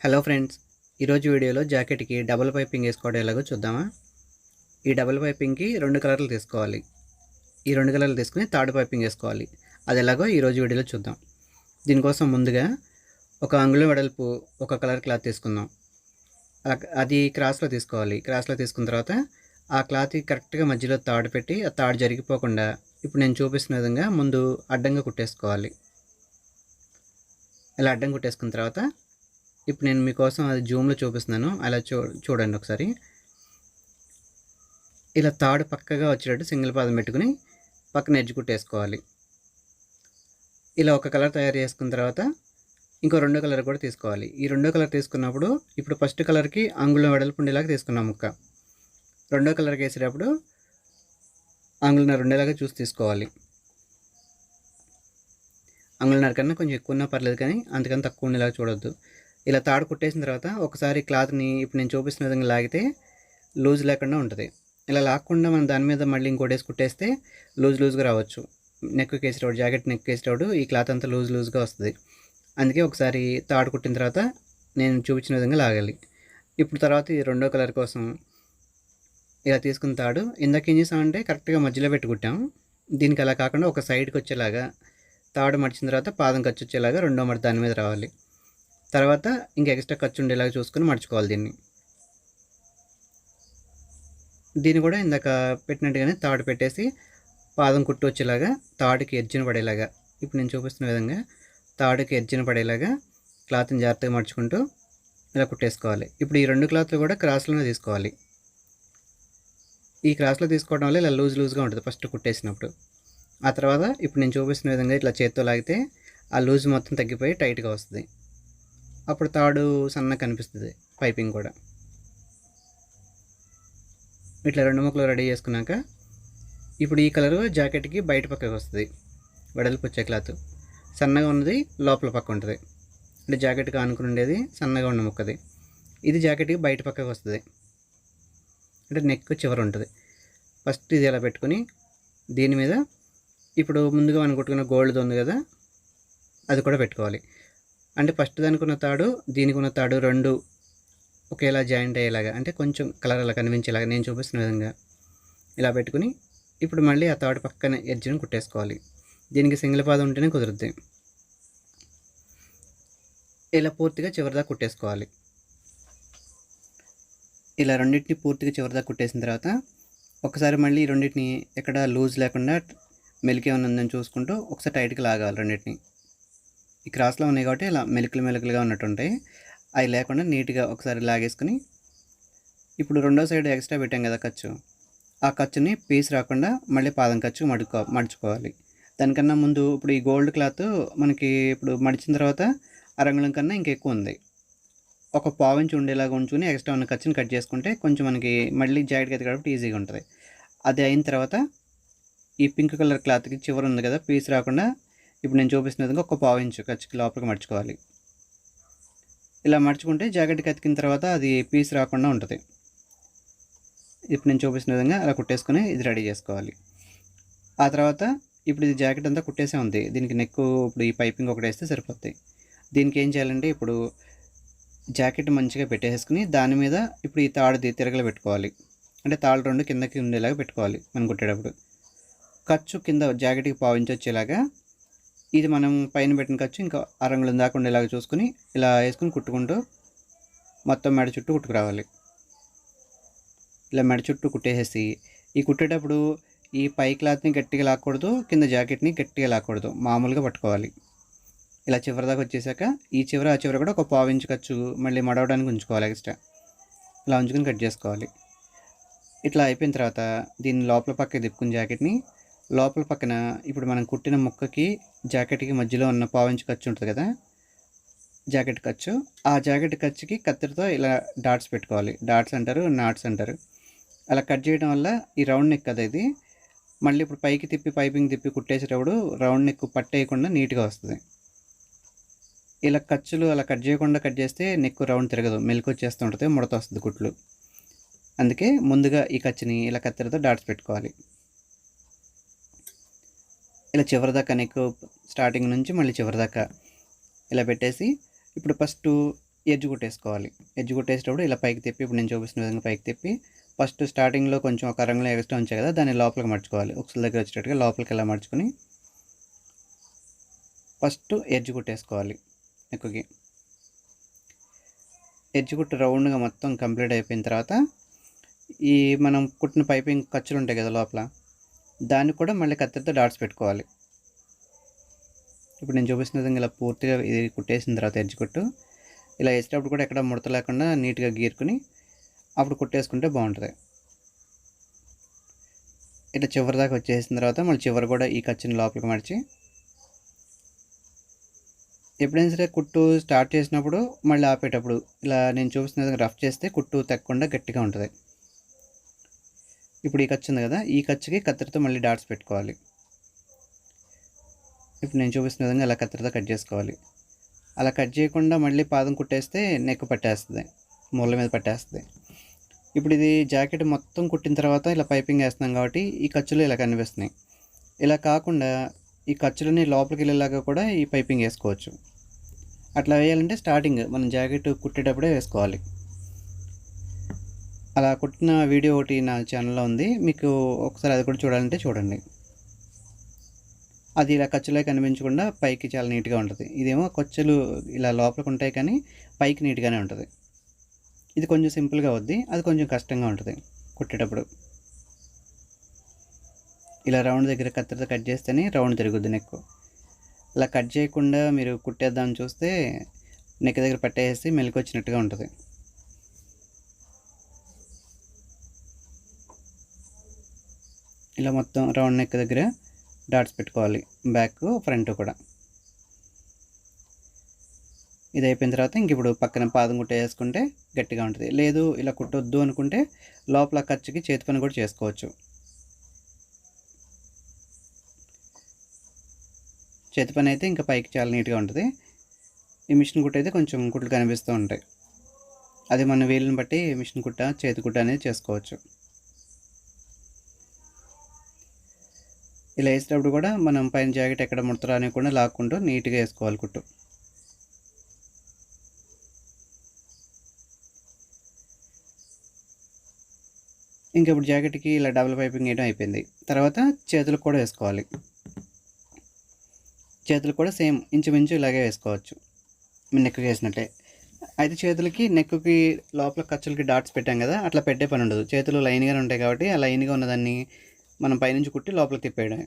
Hello friends ఈరోజు వీడియోలో జాకెట్కి double piping వేసుకోవడం ఎలాగో చూద్దామా? ఈ డబుల్ పైపింగ్కి రెండు కలర్లు తీసుకోవాలి. ఈ రెండు కలర్లు తీసుకుని థర్డ్ పైపింగ్ వేసుకోవాలి. అది ఎలాగో ఈరోజు వీడియోలో చూద్దాం. దీనికోసం ముందుగా ఒక అంగుళం వెడల్పు ఒక కలర్ క్లాత్ తీసుకుందాం. అది క్రాస్లో తీసుకోవాలి. క్రాస్లో తీసుకున్న తర్వాత ఆ క్లాత్ కరెక్ట్గా మధ్యలో తాడు పెట్టి ఆ తాడు జరిగిపోకుండా ఇప్పుడు నేను చూపిస్తున్న విధంగా ముందు అడ్డంగా కుట్టేసుకోవాలి. ఇలా అడ్డం కుట్టేసుకున్న తర్వాత ఇప్పుడు నేను మీకోసం అది జూమ్లో చూపిస్తున్నాను. అలా చూ చూడండి ఒకసారి. ఇలా తాడు పక్కగా వచ్చేటట్టు సింగిల్ పాదం పెట్టుకుని పక్కన ఎడ్జ్ కుట్టేసుకోవాలి. ఇలా ఒక కలర్ తయారు చేసుకున్న తర్వాత ఇంకో రెండో కలర్ కూడా తీసుకోవాలి. ఈ రెండో కలర్ తీసుకున్నప్పుడు ఇప్పుడు ఫస్ట్ కలర్కి అంగుళం వెడల్పు ఉండేలాగా తీసుకున్నాం ముక్క. రెండో కలర్కి వేసేటప్పుడు అంగుళం ఉండేలాగా చూసి తీసుకోవాలి. అంగుళన్నర కన్నా కొంచెం ఎక్కువ ఉన్నా పర్లేదు కానీ అంతకన్నా తక్కువ ఉండేలాగా చూడొద్దు. ఇలా తాడు కుట్టేసిన తర్వాత ఒకసారి క్లాత్ని ఇప్పుడు నేను చూపిస్తున్న విధంగా లాగితే లూజ్ లేకుండా ఉంటుంది. ఇలా లాక్కుండా మనం దాని మీద మళ్ళీ ఇంకోటి కుట్టేస్తే లూజ్ లూజ్గా రావచ్చు. నెక్ కేసేటప్పుడు జాకెట్ నెక్ కేసేటప్పుడు ఈ క్లాత్ అంతా లూజ్ లూజ్గా వస్తుంది. అందుకే ఒకసారి తాడు కుట్టిన తర్వాత నేను చూపించిన విధంగా లాగాలి. ఇప్పుడు తర్వాత ఈ రెండో కలర్ కోసం ఇలా తీసుకున్న తాడు ఇందాక ఏం చేసామంటే కరెక్ట్గా మధ్యలో పెట్టుకుంటాం దీనికి అలా కాకుండా ఒక సైడ్కి వచ్చేలాగా తాడు మడిచిన తర్వాత పాదం ఖర్చు వచ్చేలాగా రెండో మడి దాని మీద రావాలి. తర్వాత ఇంకా ఎక్స్ట్రా ఖర్చు ఉండేలాగా చూసుకొని మర్చుకోవాలి దీన్ని. దీన్ని కూడా ఇందాక పెట్టినట్టుగానే తాడు పెట్టేసి పాదం కుట్టు వచ్చేలాగా తాడుకి ఎర్జిన పడేలాగా ఇప్పుడు నేను చూపిస్తున్న విధంగా తాడుకి ఎర్జిన పడేలాగా క్లాత్ని జాగ్రత్తగా మడుచుకుంటూ ఇలా కుట్టేసుకోవాలి. ఇప్పుడు ఈ రెండు క్లాత్లు కూడా క్రాస్లోనే తీసుకోవాలి. ఈ క్రాస్లో తీసుకోవడం వల్ల ఇలా లూజ్ లూజ్గా ఉంటుంది ఫస్ట్ కుట్టేసినప్పుడు. ఆ తర్వాత ఇప్పుడు నేను చూపిస్తున్న విధంగా ఇట్లా చేత్తో లాగితే ఆ లూజ్ మొత్తం తగ్గిపోయి టైట్గా వస్తుంది. అప్పుడు తాడు సన్నగా కనిపిస్తుంది పైపింగ్ కూడా. ఇట్లా రెండు ముక్కలు రెడీ చేసుకున్నాక ఇప్పుడు ఈ కలరు జాకెట్కి బయట పక్కకి వస్తుంది వెడల్పు వచ్చే క్లాత్. సన్నగా ఉన్నది లోపల పక్క ఉంటుంది. అంటే జాకెట్కి ఆనుకుని ఉండేది సన్నగా ఉన్న ముక్కది. ఇది జాకెట్కి బయట పక్కకి వస్తుంది. అంటే నెక్ చివర ఉంటుంది. ఫస్ట్ ఇది ఇలా పెట్టుకుని దీని మీద ఇప్పుడు ముందుగా మనం కొట్టుకున్న గోల్డ్ ఉంది కదా అది కూడా పెట్టుకోవాలి. అంటే ఫస్ట్ దానికి ఉన్న తాడు దీనికి ఉన్న తాడు రెండు ఒకేలా జాయింట్ అయ్యేలాగా అంటే కొంచెం కలర్ అలా కనిపించేలాగా నేను చూపిస్తున్న విధంగా ఇలా పెట్టుకుని ఇప్పుడు మళ్ళీ ఆ తాడు పక్కన ఎడ్జ్ని కుట్టేసుకోవాలి. దీనికి సింగిల్ పాదం ఉంటేనే కుదురుద్ది. ఇలా పూర్తిగా చివరిదా కుట్టేసుకోవాలి. ఇలా రెండింటిని పూర్తిగా చివరిదా కుట్టేసిన తర్వాత ఒకసారి మళ్ళీ ఈ రెండింటిని ఎక్కడ లూజ్ లేకుండా మెలికే ఉన్నదని చూసుకుంటూ ఒకసారి టైట్గా లాగాలి రెండింటిని. ఈ క్రాస్లో ఉన్నాయి కాబట్టి ఇలా మెలికలు మెలికలుగా ఉన్నట్టు ఉంటాయి అవి లేకుండా నీట్గా ఒకసారి లాగేసుకుని ఇప్పుడు రెండో సైడ్ ఎక్స్ట్రా పెట్టాం కదా ఖర్చు. ఆ ఖర్చుని పీస్ రాకుండా మళ్ళీ పాదం ఖర్చు మడుకో మడుచుకోవాలి. దానికన్నా ముందు ఇప్పుడు ఈ గోల్డ్ క్లాత్ మనకి ఇప్పుడు మడిచిన తర్వాత అరంగుళం కన్నా ఇంకెక్కువ ఉంది. ఒక పావించి ఉండేలాగా ఉంచుకుని ఎక్స్ట్రా ఉన్న ఖర్చుని కట్ చేసుకుంటే కొంచెం మనకి మళ్ళీ జాకెట్ అయితే కాబట్టి ఈజీగా ఉంటుంది. అది అయిన తర్వాత ఈ పింక్ కలర్ క్లాత్కి చివరి ఉంది కదా పీస్ రాకుండా ఇప్పుడు నేను చూపిస్తున్న విధంగా ఒక పావు ఇంచు ఖర్చుకి లోపలికి మడుచుకోవాలి. ఇలా మడుచుకుంటే జాకెట్కి అతికిన తర్వాత అది పీస్ రాకుండా ఉంటుంది. ఇప్పుడు నేను చూపిస్తున్న విధంగా అలా కుట్టేసుకొని ఇది రెడీ చేసుకోవాలి. ఆ తర్వాత ఇప్పుడు ఇది జాకెట్ అంతా కుట్టేసే ఉంది. దీనికి నెక్ ఇప్పుడు ఈ పైపింగ్ ఒకటి వేస్తే సరిపోతాయి. దీనికి ఏం చేయాలంటే ఇప్పుడు జాకెట్ మంచిగా పెట్టేసుకుని దాని మీద ఇప్పుడు ఈ తాడుది తిరగలు పెట్టుకోవాలి. అంటే తాళ్ళు రెండు కిందకి ఉండేలాగా పెట్టుకోవాలి మనం కుట్టేటప్పుడు. ఖర్చు కింద జాకెట్కి పావించి వచ్చేలాగా ఇది మనం పైన పెట్టిన ఖర్చు ఇంకా అరంగుళం దాకా ఉండేలాగా చూసుకుని ఇలా వేసుకుని కుట్టుకుంటూ మొత్తం మెడ చుట్టూ కుట్టుకురావాలి. ఇలా మెడ చుట్టూ కుట్టేసేసి ఈ కుట్టేటప్పుడు ఈ పై క్లాత్ని గట్టిగా లాక్కూడదు కింద జాకెట్ని గట్టిగా లాక్కూడదు మామూలుగా పట్టుకోవాలి. ఇలా చివరి దాకా వచ్చేసాక ఈ చివర ఆ చివర కూడా ఒక పావు ఇంచు ఖర్చు మళ్ళీ మడవడానికి ఉంచుకోవాలి ఎక్స్ట్రా ఇలా ఉంచుకొని కట్ చేసుకోవాలి. ఇట్లా అయిపోయిన తర్వాత దీన్ని లోపల పక్క దిప్పుకుని జాకెట్ని లోపల పక్కన ఇప్పుడు మనం కుట్టిన ముక్కకి జాకెట్కి మధ్యలో ఉన్న పావించి ఖర్చు ఉంటుంది కదా? జాకెట్ ఖర్చు. ఆ జాకెట్ ఖర్చుకి కత్తెరతో ఇలా డాట్స్ పెట్టుకోవాలి. డాట్స్ అంటారు నాట్స్ అంటారు. అలా కట్ చేయడం వల్ల ఈ రౌండ్ నెక్ కదా ఇది? మళ్ళీ ఇప్పుడు పైకి తిప్పి పైపింగ్ తిప్పి కుట్టేసేటప్పుడు రౌండ్ నెక్ పట్టేయకుండా నీట్గా వస్తుంది. ఇలా ఖర్చులు అలా కట్ చేయకుండా కట్ చేస్తే నెక్ రౌండ్ తిరగదు. మెలకు వచ్చేస్తూ ఉంటుంది ముడత వస్తుంది కుట్లు. అందుకే ముందుగా ఈ ఖర్చుని ఇలా కత్తెరతో డాట్స్ పెట్టుకోవాలి. ఇలా చివరి దాకా నెక్ స్టార్టింగ్ నుంచి మళ్ళీ చివరి దాకా ఇలా పెట్టేసి ఇప్పుడు ఫస్ట్ ఎడ్జ్ కొట్టేసుకోవాలి. ఎడ్జ్ కొట్టేసేటప్పుడు ఇలా పైకి తిప్పి ఇప్పుడు నేను చూపిస్తున్న విధంగా పైకి తిప్పి ఫస్ట్ స్టార్టింగ్లో కొంచెం ఒక రంగులో ఎక్స్ట్రా ఉంచాయి కదా దాన్ని లోపలికి మర్చుకోవాలి. ఒకసారి దగ్గర వచ్చేటట్టుగా లోపలికి ఇలా మర్చుకొని ఫస్ట్ ఎడ్జ్ కుట్టేసుకోవాలి నెక్కుకి ఎడ్జ్ కుట్టు రౌండ్గా మొత్తం కంప్లీట్ అయిపోయిన తర్వాత ఈ మనం కుట్టిన పైపింగ్ ఖర్చులు ఉంటాయి కదా లోపల దాన్ని కూడా మళ్ళీ కత్తిరితో డాట్స్ పెట్టుకోవాలి. ఇప్పుడు నేను చూపిస్తున్న విధంగా ఇలా పూర్తిగా ఇది కుట్టేసిన తర్వాత ఎడ్జ్ కుట్టు. ఇలా వేసేటప్పుడు కూడా ఎక్కడ ముడత లేకుండా నీట్గా గీరుకుని అప్పుడు కుట్టేసుకుంటే బాగుంటుంది. ఇట్లా చివరి దాకా వచ్చేసిన తర్వాత మళ్ళీ చివరి కూడా ఈ ఖర్చుని లోపలికి మడిచి ఎప్పుడైనా సరే కుట్టు స్టార్ట్ చేసినప్పుడు మళ్ళీ ఆపేటప్పుడు ఇలా నేను చూపిస్తున్న విధంగా రఫ్ చేస్తే కుట్టు తగ్గకుండా గట్టిగా ఉంటుంది. ఇప్పుడు ఈ ఖర్చు ఉంది కదా ఈ ఖర్చుకి కత్తెరతో మళ్ళీ డాట్స్ పెట్టుకోవాలి. ఇప్పుడు నేను చూపిస్తున్న విధంగా అలా కత్తెరతో కట్ చేసుకోవాలి. అలా కట్ చేయకుండా మళ్ళీ పాదం కుట్టేస్తే నెక్ పట్టేస్తుంది మూల మీద పట్టేస్తుంది. ఇప్పుడు ఇది జాకెట్ మొత్తం కుట్టిన తర్వాత ఇలా పైపింగ్ వేస్తున్నాం కాబట్టి ఈ ఖర్చులు ఇలా కనిపిస్తున్నాయి. ఇలా కాకుండా ఈ ఖర్చులని లోపలికి వెళ్ళేలాగా కూడా ఈ పైపింగ్ వేసుకోవచ్చు. అట్లా వేయాలంటే స్టార్టింగ్ మనం జాకెట్ కుట్టేటప్పుడే వేసుకోవాలి. అలా కుట్టిన వీడియో ఒకటి నా ఛానల్లో ఉంది. మీకు ఒకసారి అది కూడా చూడాలంటే చూడండి. అది ఇలా ఖర్చులే కనిపించకుండా పైకి చాలా నీట్గా ఉంటుంది. ఇదేమో ఖర్చులు ఇలా లోపలికి ఉంటాయి కానీ పైకి నీట్గానే ఉంటుంది. ఇది కొంచెం సింపుల్గా వద్ది అది కొంచెం కష్టంగా ఉంటుంది కుట్టేటప్పుడు. ఇలా రౌండ్ దగ్గర కత్తిరితో కట్ చేస్తేనే రౌండ్ తిరుగుద్ది నెక్. ఇలా కట్ చేయకుండా మీరు కుట్టేద్దామని చూస్తే నెక్ దగ్గర పెట్టేసి మెలకు వచ్చినట్టుగా ఉంటుంది. ఇలా మొత్తం రౌండ్ నెక్ దగ్గర డాట్స్ పెట్టుకోవాలి. బ్యాక్ ఫ్రంట్ కూడా. ఇది అయిపోయిన తర్వాత ఇంక ఇప్పుడు పక్కన పాదం కుట్ట వేసుకుంటే గట్టిగా ఉంటుంది. లేదు ఇలా కుట్టొద్దు అనుకుంటే లోపల ఖర్చుకి చేతి పని కూడా చేసుకోవచ్చు. చేతి పని అయితే ఇంకా పైకి చాలా నీట్గా ఉంటుంది. ఈ మిషన్ కుట్ట అయితే కొంచెం కుట్లు కనిపిస్తూ ఉంటాయి. అది మన వీలుని బట్టి మిషన్ కుట్ట చేతి కుట్ట అనేది చేసుకోవచ్చు. ఇలా వేసేటప్పుడు కూడా మనం పైన జాకెట్ ఎక్కడ ముడత కూడా లాక్కుంటూ నీట్గా వేసుకోవాలి కుట్టు. ఇంకా ఇప్పుడు జాకెట్కి ఇలా డబుల్ పైపింగ్ వేయడం అయిపోయింది. తర్వాత చేతులకు కూడా వేసుకోవాలి. చేతులు కూడా సేమ్ ఇంచుమించు ఇలాగే వేసుకోవచ్చు. నెక్కి వేసినట్టే అయితే చేతులకి నెక్కుకి లోపల ఖర్చులకి డాట్స్ పెట్టాం కదా అట్లా పెట్టే పని ఉండదు. చేతులు లైన్గానే ఉంటాయి కాబట్టి ఆ లైన్గా ఉన్నదాన్ని మనం పైనుంచి కుట్టి లోపల తిప్పేయడమే.